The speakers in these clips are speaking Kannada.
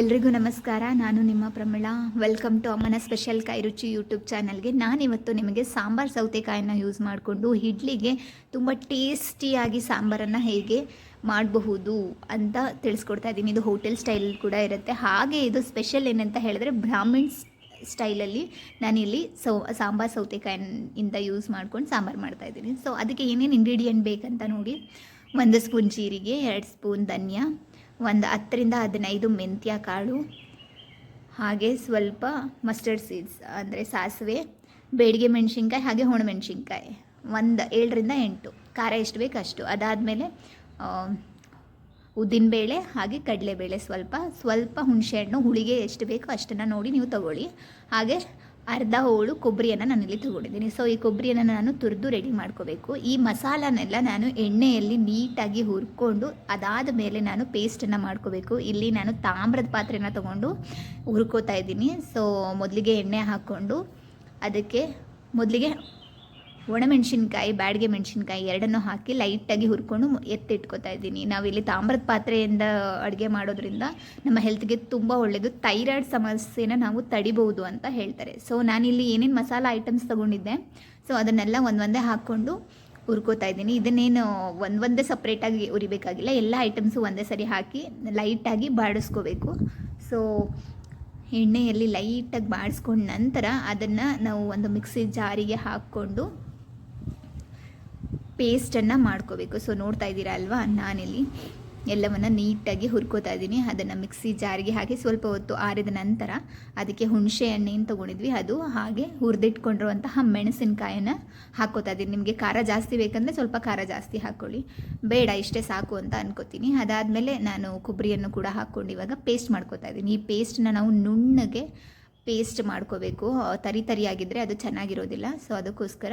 ಎಲ್ರಿಗೂ ನಮಸ್ಕಾರ. ನಾನು ನಿಮ್ಮ ಪ್ರಮಿಳಾ. ವೆಲ್ಕಮ್ ಟು ಅಮ್ಮನ ಸ್ಪೆಷಲ್ ಕಾಯಿ ರುಚಿ ಯೂಟ್ಯೂಬ್ ಚಾನಲ್ಗೆ ನಾನಿವತ್ತು ನಿಮಗೆ ಸಾಂಬಾರ್ ಸೌತೆಕಾಯನ್ನು ಯೂಸ್ ಮಾಡಿಕೊಂಡು ಇಡ್ಲಿಗೆ ತುಂಬ ಟೇಸ್ಟಿಯಾಗಿ ಸಾಂಬಾರನ್ನು ಹೇಗೆ ಮಾಡಬಹುದು ಅಂತ ತಿಳಿಸ್ಕೊಡ್ತಾ ಇದ್ದೀನಿ. ಇದು ಹೋಟೆಲ್ ಸ್ಟೈಲ್ ಕೂಡ ಇರುತ್ತೆ. ಹಾಗೆ ಇದು ಸ್ಪೆಷಲ್ ಏನಂತ ಹೇಳಿದ್ರೆ ಬ್ರಾಹ್ಮಿಣ್ಸ್ ಸ್ಟೈಲಲ್ಲಿ ನಾನಿಲ್ಲಿ ಸೌ, ಸಾಂಬಾರ್ ಸೌತೆಕಾಯಿಯಿಂದ ಯೂಸ್ ಮಾಡ್ಕೊಂಡು ಸಾಂಬಾರು ಮಾಡ್ತಾ ಇದ್ದೀನಿ. ಸೊ ಅದಕ್ಕೆ ಏನೇನು ಇಂಗ್ರೀಡಿಯೆಂಟ್ ಬೇಕಂತ ನೋಡಿ. ಒಂದು ಸ್ಪೂನ್ ಜೀರಿಗೆ, ಎರಡು ಸ್ಪೂನ್ ಧನಿಯಾ. ಒಂದು ಹತ್ತರಿಂದ ಹದಿನೈದು ಮೆಂತ್ಯ ಕಾಳು, ಹಾಗೆ ಸ್ವಲ್ಪ ಮಸ್ಟರ್ಡ್ ಸೀಡ್ಸ್ ಅಂದರೆ ಸಾಸಿವೆ, ಬೇಡಿಗೆ ಮೆಣಸಿನ್ಕಾಯಿ, ಹಾಗೆ ಒಣಮೆಣ್ಸಿನ್ಕಾಯಿ ಒಂದು ಏಳರಿಂದ ಎಂಟು. ಖಾರ ಎಷ್ಟು ಬೇಕು ಅಷ್ಟು. ಅದಾದಮೇಲೆ ಉದ್ದಿನಬೇಳೆ ಹಾಗೆ ಕಡಲೆಬೇಳೆ ಸ್ವಲ್ಪ. ಸ್ವಲ್ಪ ಹುಣಸೆಹಣ್ಣು ಹುಳಿಗೆ ಎಷ್ಟು ಬೇಕೋ ಅಷ್ಟನ್ನು ನೋಡಿ ನೀವು ತಗೊಳ್ಳಿ. ಹಾಗೆ ಅರ್ಧ ಹೋಳು ಕೊಬ್ಬರಿಯನ್ನು ನಾನಿಲ್ಲಿ ತೊಗೊಂಡಿದ್ದೀನಿ. ಸೊ ಈ ಕೊಬ್ಬರಿಯನ್ನು ನಾನು ತುರಿದು ರೆಡಿ ಮಾಡ್ಕೋಬೇಕು. ಈ ಮಸಾಲನೆಲ್ಲ ನಾನು ಎಣ್ಣೆಯಲ್ಲಿ ನೀಟಾಗಿ ಹುರ್ಕೊಂಡು ಅದಾದ ಮೇಲೆ ನಾನು ಪೇಸ್ಟನ್ನು ಮಾಡ್ಕೋಬೇಕು. ಇಲ್ಲಿ ನಾನು ತಾಮ್ರದ ಪಾತ್ರೆನ ತೊಗೊಂಡು ಹುರ್ಕೋತಾ ಇದ್ದೀನಿ. ಸೊ ಮೊದಲಿಗೆ ಎಣ್ಣೆ ಹಾಕ್ಕೊಂಡು ಅದಕ್ಕೆ ಮೊದಲಿಗೆ ಒಣಮೆಣಸಿನ್ಕಾಯಿ, ಬ್ಯಾಡಗೆ ಮೆಣಸಿನ್ಕಾಯಿ ಎರಡನ್ನೂ ಹಾಕಿ ಲೈಟಾಗಿ ಹುರ್ಕೊಂಡು ಎತ್ತಿಟ್ಕೊತಾ ಇದ್ದೀನಿ. ನಾವಿಲ್ಲಿ ತಾಮ್ರದ ಪಾತ್ರೆಯಿಂದ ಅಡುಗೆ ಮಾಡೋದ್ರಿಂದ ನಮ್ಮ ಹೆಲ್ತ್ಗೆ ತುಂಬ ಒಳ್ಳೆಯದು ಥೈರಾಯ್ಡ್ ಸಮಸ್ಯೆನ ನಾವು ತಡಿಬಹುದು ಅಂತ ಹೇಳ್ತಾರೆ. ಸೊ, ನಾನಿಲ್ಲಿ ಏನೇನು ಮಸಾಲ ಐಟಮ್ಸ್ ತೊಗೊಂಡಿದ್ದೆ, ಸೊ, ಅದನ್ನೆಲ್ಲ ಒಂದೊಂದೇ ಹಾಕ್ಕೊಂಡು ಹುರ್ಕೋತಾ ಇದ್ದೀನಿ. ಇದನ್ನೇನು ಒಂದೊಂದೇ ಒಂದೇ ಸಪ್ರೇಟಾಗಿ ಉರಿಬೇಕಾಗಿಲ್ಲ ಎಲ್ಲ ಐಟಮ್ಸು ಒಂದೇ ಸರಿ ಹಾಕಿ ಲೈಟಾಗಿ ಬಾಡಿಸ್ಕೋಬೇಕು. ಸೊ, ಎಣ್ಣೆಯಲ್ಲಿ ಲೈಟಾಗಿ ಬಾಡಿಸ್ಕೊಂಡ ನಂತರ ಅದನ್ನು ನಾವು ಒಂದು ಮಿಕ್ಸಿ ಜಾರಿಗೆ ಹಾಕ್ಕೊಂಡು ಪೇಸ್ಟನ್ನು ಮಾಡ್ಕೋಬೇಕು. ಸೊ ನೋಡ್ತಾ ಇದ್ದೀರಾ ಅಲ್ವಾ? ನಾನಿಲ್ಲಿ ಎಲ್ಲವನ್ನು ನೀಟಾಗಿ ಹುರ್ಕೋತಾ ಇದ್ದೀನಿ. ಅದನ್ನು ಮಿಕ್ಸಿ ಜಾರಿಗೆ ಹಾಕಿ ಸ್ವಲ್ಪ ಹೊತ್ತು ಆರಿದ ನಂತರ ಅದಕ್ಕೆ ಹುಣಸೆ ಹಣ್ಣೇನು ತೊಗೊಂಡಿದ್ವಿ. ಅದು ಹಾಗೆ ಹುರಿದಿಟ್ಕೊಂಡಿರುವಂತಹ ಮೆಣಸಿನಕಾಯನ್ನು ಹಾಕೋತಾ ಇದ್ದೀನಿ. ನಿಮಗೆ ಖಾರ ಜಾಸ್ತಿ ಬೇಕಂದರೆ ಸ್ವಲ್ಪ ಖಾರ ಜಾಸ್ತಿ ಹಾಕ್ಕೊಳ್ಳಿ ಬೇಡ, ಇಷ್ಟೇ ಸಾಕು ಅಂತ ಅನ್ಕೋತೀನಿ. ಅದಾದಮೇಲೆ ನಾನು ಕೊಬ್ಬರಿಯನ್ನು ಕೂಡ ಹಾಕ್ಕೊಂಡು ಇವಾಗ ಪೇಸ್ಟ್ ಮಾಡ್ಕೋತಾ ಇದ್ದೀನಿ. ಈ ಪೇಸ್ಟನ್ನ ನಾವು ನುಣ್ಣಗೆ ಪೇಸ್ಟ್ ಮಾಡ್ಕೋಬೇಕು. ತರಿ ತರಿಯಾಗಿದ್ದರೆ ಅದು ಚೆನ್ನಾಗಿರೋದಿಲ್ಲ. ಸೊ ಅದಕ್ಕೋಸ್ಕರ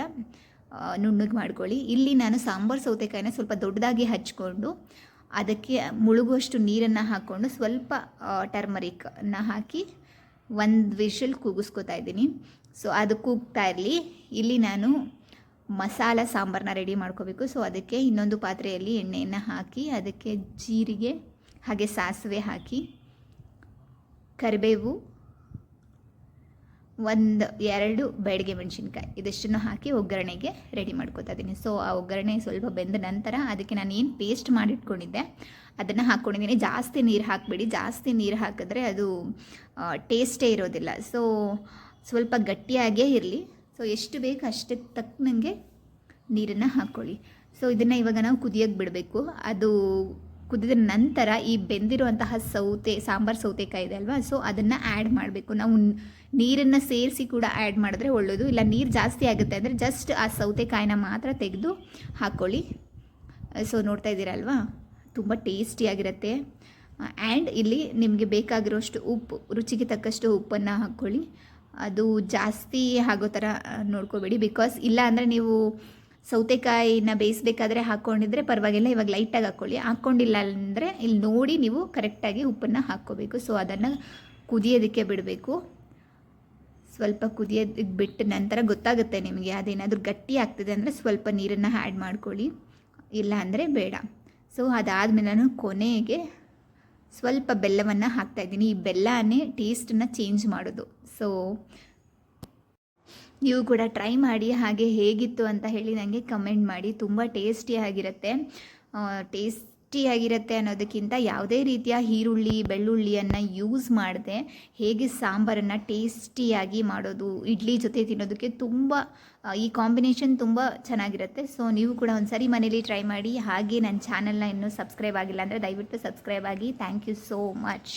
ನುಣ್ಣಗೆ ಮಾಡ್ಕೊಳ್ಳಿ. ಇಲ್ಲಿ ನಾನು ಸಾಂಬಾರು ಸೌತೆಕಾಯಿನ ಸ್ವಲ್ಪ ದೊಡ್ಡದಾಗಿ ಹಚ್ಕೊಂಡು ಅದಕ್ಕೆ ಮುಳುಗುವಷ್ಟು ನೀರನ್ನು ಹಾಕ್ಕೊಂಡು ಸ್ವಲ್ಪ ಟರ್ಮರಿಕ್ನ ಹಾಕಿ ಒಂದು ವಿಷಲ್ ಕೂಗಿಸ್ಕೊತಾ ಇದ್ದೀನಿ. ಸೊ, ಅದು ಕೂಗ್ತಾ ಇರಲಿ. ಇಲ್ಲಿ ನಾನು ಮಸಾಲ ಸಾಂಬಾರನ್ನ ರೆಡಿ ಮಾಡ್ಕೋಬೇಕು. ಸೊ, ಅದಕ್ಕೆ ಇನ್ನೊಂದು ಪಾತ್ರೆಯಲ್ಲಿ ಎಣ್ಣೆಯನ್ನು ಹಾಕಿ ಅದಕ್ಕೆ ಜೀರಿಗೆ ಹಾಗೆ ಸಾಸಿವೆ ಹಾಕಿ, ಕರಿಬೇವು ಒಂದು, ಎರಡು ಬೇಡಿಗೆ ಮೆಣಸಿನ್ಕಾಯಿ. ಇದಿಷ್ಟನ್ನು ಹಾಕಿ ಒಗ್ಗರಣೆಗೆ ರೆಡಿ ಮಾಡ್ಕೊತಾ ಇದ್ದೀನಿ ಸೊ ಆ ಒಗ್ಗರಣೆ ಸ್ವಲ್ಪ ಬೆಂದ ನಂತರ ಅದಕ್ಕೆ ನಾನು ಏನು ಪೇಸ್ಟ್ ಮಾಡಿಟ್ಕೊಂಡಿದ್ದೆ, ಅದನ್ನು ಹಾಕ್ಕೊಂಡಿದ್ದೀನಿ ಜಾಸ್ತಿ ನೀರು ಹಾಕಿಬಿಡಿ. ಜಾಸ್ತಿ ನೀರು ಹಾಕಿದ್ರೆ ಅದು ಟೇಸ್ಟೇ ಇರೋದಿಲ್ಲ. ಸೊ ಸ್ವಲ್ಪ ಗಟ್ಟಿಯಾಗೇ ಇರಲಿ. ಸೊ ಎಷ್ಟು ಬೇಕು ಅಷ್ಟಕ್ಕೆ ತಕ್ಕನಂಗೆ ನೀರನ್ನು ಹಾಕ್ಕೊಳ್ಳಿ ಸೊ ಇದನ್ನು ಇವಾಗ ನಾವು ಕುದಿಯೋಕ್ಕೆ ಬಿಡಬೇಕು. ಅದು ಕುದಿದ ನಂತರ ಈ ಬೆಂದಿರುವಂತಹ ಸೌತೆ, ಸಾಂಬಾರು ಸೌತೆಕಾಯಿ ಇದೆ ಅಲ್ವಾ? ಸೊ ಅದನ್ನು ಆ್ಯಡ್ ಮಾಡಬೇಕು. ನಾವು ನೀರನ್ನು ಸೇರಿಸಿ ಕೂಡ ಆ್ಯಡ್ ಮಾಡಿದ್ರೆ ಒಳ್ಳೆಯದು ಇಲ್ಲ, ನೀರು ಜಾಸ್ತಿ ಆಗುತ್ತೆ ಅಂದರೆ ಜಸ್ಟ್ ಆ ಸೌತೆಕಾಯಿನ ಮಾತ್ರ ತೆಗೆದು ಹಾಕ್ಕೊಳ್ಳಿ ಸೊ ನೋಡ್ತಾ ಇದ್ದೀರಲ್ವಾ ತುಂಬ ಟೇಸ್ಟಿಯಾಗಿರುತ್ತೆ ಆ್ಯಂಡ್ ಇಲ್ಲಿ ನಿಮಗೆ ಬೇಕಾಗಿರೋಷ್ಟು ಉಪ್ಪು, ರುಚಿಗೆ ತಕ್ಕಷ್ಟು ಉಪ್ಪನ್ನು ಹಾಕ್ಕೊಳ್ಳಿ ಅದು ಜಾಸ್ತಿ ಆಗೋ ಥರ ನೋಡ್ಕೋಬೇಡಿ. ಬಿಕಾಸ್ ಇಲ್ಲ ಅಂದರೆ ನೀವು ಸೌತೆಕಾಯಿನ ಬೇಯಿಸ್ಬೇಕಾದ್ರೆ ಹಾಕ್ಕೊಂಡಿದ್ರೆ ಪರವಾಗಿಲ್ಲ, ಇವಾಗ ಲೈಟಾಗಿ ಹಾಕ್ಕೊಳ್ಳಿ ಹಾಕ್ಕೊಂಡಿಲ್ಲ ಅಂದರೆ ಇಲ್ಲಿ ನೋಡಿ ನೀವು ಕರೆಕ್ಟಾಗಿ ಉಪ್ಪನ್ನು ಹಾಕ್ಕೋಬೇಕು. ಸೊ ಅದನ್ನು ಕುದಿಯೋದಕ್ಕೆ ಬಿಡಬೇಕು. ಸ್ವಲ್ಪ ಕುದಿಯೋದಕ್ಕೆ ಬಿಟ್ಟ ನಂತರ ಗೊತ್ತಾಗುತ್ತೆ ನಿಮಗೆ ಅದೇನಾದರೂ ಗಟ್ಟಿ ಆಗ್ತದೆ ಅಂದರೆ ಸ್ವಲ್ಪ ನೀರನ್ನು ಆ್ಯಡ್ ಮಾಡ್ಕೊಳ್ಳಿ. ಇಲ್ಲ ಅಂದರೆ ಬೇಡ. ಸೊ ಅದಾದಮೇಲೆ ನಾನು ಕೊನೆಗೆ ಸ್ವಲ್ಪ ಬೆಲ್ಲವನ್ನು ಹಾಕ್ತಾಯಿದ್ದೀನಿ ಈ ಬೆಲ್ಲನೇ ಟೇಸ್ಟನ್ನು ಚೇಂಜ್ ಮಾಡೋದು. ಸೊ ನೀವು ಕೂಡ ಟ್ರೈ ಮಾಡಿ ಹಾಗೆ ಹೇಗಿತ್ತು ಅಂತ ಹೇಳಿ ನನಗೆ ಕಮೆಂಟ್ ಮಾಡಿ. ತುಂಬ ಟೇಸ್ಟಿಯಾಗಿರುತ್ತೆ ಟೇಸ್ಟಿಯಾಗಿರುತ್ತೆ ಅನ್ನೋದಕ್ಕಿಂತ ಯಾವುದೇ ರೀತಿಯ ಈರುಳ್ಳಿ, ಬೆಳ್ಳುಳ್ಳಿಯನ್ನು ಯೂಸ್ ಮಾಡದೆ ಹೇಗೆ ಸಾಂಬಾರನ್ನು ಟೇಸ್ಟಿಯಾಗಿ ಮಾಡೋದು, ಇಡ್ಲಿ ಜೊತೆ ತಿನ್ನೋದಕ್ಕೆ ತುಂಬ ಈ ಕಾಂಬಿನೇಷನ್ ತುಂಬ ಚೆನ್ನಾಗಿರುತ್ತೆ. ಸೊ ನೀವು ಕೂಡ ಒಂದು ಸರಿ ಮನೇಲಿ ಟ್ರೈ ಮಾಡಿ ಹಾಗೆ ನನ್ನ ಚಾನಲ್ನ ಇನ್ನೂ ಸಬ್ಸ್ಕ್ರೈಬ್ ಆಗಿಲ್ಲ ಅಂದರೆ ದಯವಿಟ್ಟು ಸಬ್ಸ್ಕ್ರೈಬ್ ಆಗಿ. Thank you so much